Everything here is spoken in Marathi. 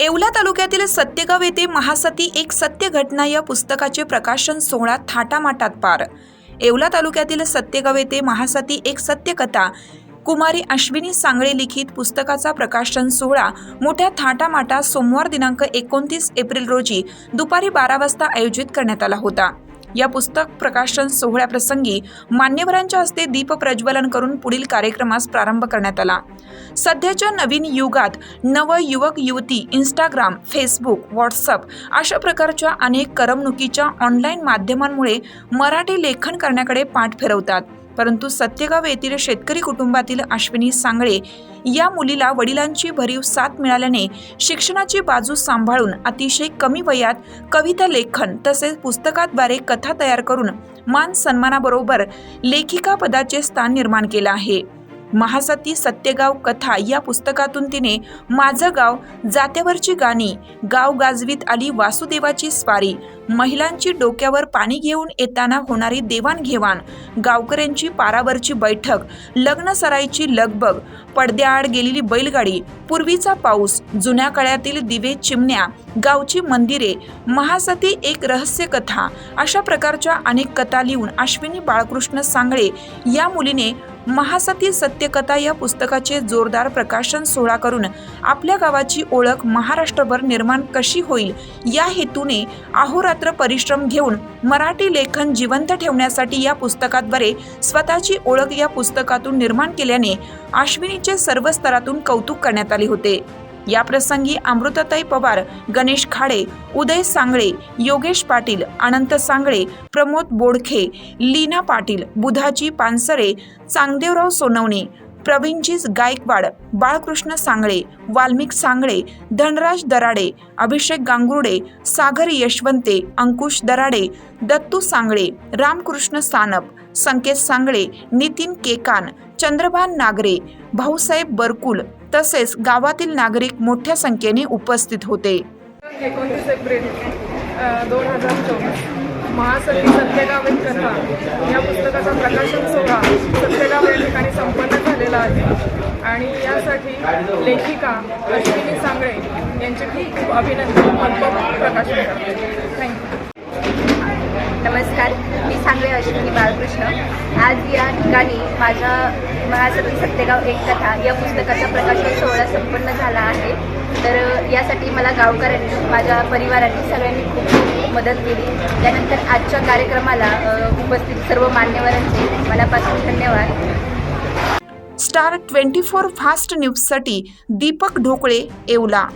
येवला तालुक्यातील सत्यगाव येथे महासती एक सत्य घटना या पुस्तकाचे प्रकाशन सोहळा थाटामाटात पार. येवला तालुक्यातील सत्यगाव येथे महासती एक सत्यकथा कुमारी अश्विनी सांगळे लिखित पुस्तकाचा प्रकाशन सोहळा मोठ्या थाटामाटात सोमवार दिनांक एकोणतीस एप्रिल रोजी दुपारी बारा वाजता आयोजित करण्यात आला होता. या पुस्तक प्रकाशन सोहळ्याप्रसंगी मान्यवरांच्या हस्ते दीप प्रज्वलन करून पुढील कार्यक्रमास प्रारंभ करण्यात आला. सध्याच्या नवीन युगात नव युवक युवती इंस्टाग्राम फेसबुक व्हॉट्सअप अशा प्रकारच्या अनेक करमणुकीच्या ऑनलाईन माध्यमांमुळे मराठी लेखन करण्याकडे पाठ फिरवतात. परंतु सत्यगाव येथील शेतकरी कुटुंबातील अश्विनी सांगळे या मुलीला वडिलांची भरीव साथ मिळाल्याने शिक्षणाची बाजू सांभाळून अतिशय कमी वयात कविता लेखन तसेच पुस्तकाद्वारे कथा तयार करून मान सन्मानाबरोबर लेखिका पदाचे स्थान निर्माण केलं आहे. महासती सत्यगाव कथा या पुस्तकातून तिने माझं गाव जात्यावरची गाणी गाव गाजवीत आली वासुदेवाची स्वारी. महिलांची डोक्यावर पाणी घेऊन येताना होणारी देवाणघेवाण गावकऱ्यांची पारावरची बैठक लग्न सराईची लगबग पडद्याआड गेलेली बैलगाडी पूर्वीचा पाऊस जुन्या काळातील दिवे चिमण्या गावची मंदिरे महासती एक रहस्य कथा अशा प्रकारच्या अनेक कथा लिहून अश्विनी बाळकृष्ण सांगळे या मुलीने महासती सत्यकथा या पुस्तकाचे जोरदार प्रकाशन सोहळा करून आपल्या गावाची ओळख महाराष्ट्रभर निर्माण कशी होईल या हेतूने अहोरात्र परिश्रम घेऊन मराठी लेखन जिवंत ठेवण्यासाठी या पुस्तकाद्वारे स्वतःची ओळख या पुस्तकातून निर्माण केल्याने अश्विनीचे सर्व स्तरातून कौतुक करण्यात आले होते. या प्रसंगी अमृतताई पवार गणेश खाडे उदय सांगळे योगेश पाटील अनंत सांगळे प्रमोद बोडखे लीना पाटील बुधाजी पानसरे चांगदेवराव सोनवणे प्रवीणजी गायकवाड बाळकृष्ण सांगळे वाल्मिक सांगळे धनराज दराडे अभिषेक गांगुर्डे सागर यशवंते अंकुश दराडे दत्तू सांगळे रामकृष्ण सानप संकेत सांगळे नितीन केकान चंद्रभान नागरे भाऊसाहेब बरकुल तसेच गावातील नागरिक मोठ्या संख्येने उपस्थित होते. एकोणतीस एप्रिल दोन हजार चोवीस महासंधी सत्यगाव एक कथा या पुस्तकाचा प्रकाशन सोहळा सत्यगाव या ठिकाणी संपन्न झालेला आहे. आणि यासाठी लेखिका अश्विनी सांगळे यांचे खूप खूप अभिनंदन मनपूर्वक प्रकाशन करते थँक्यू नमस्कार मी सांगळे अश्विनी बाळकृष्ण आज या ठिकाणी माझ्या महासती सत्यगाव एक कथा या पुस्तकाचा प्रकाशन सोहळा संपन्न झाला आहे. तर यासाठी मला गावकऱ्यांनी माझ्या परिवारांनी सगळ्यांनी खूप मदत केली. त्यानंतर आजच्या कार्यक्रमाला उपस्थित सर्व मान्यवरांचे मनापासून धन्यवाद. स्टार ट्वेंटी फोर फास्ट न्यूजसाठी दीपक ढोकळे येवला.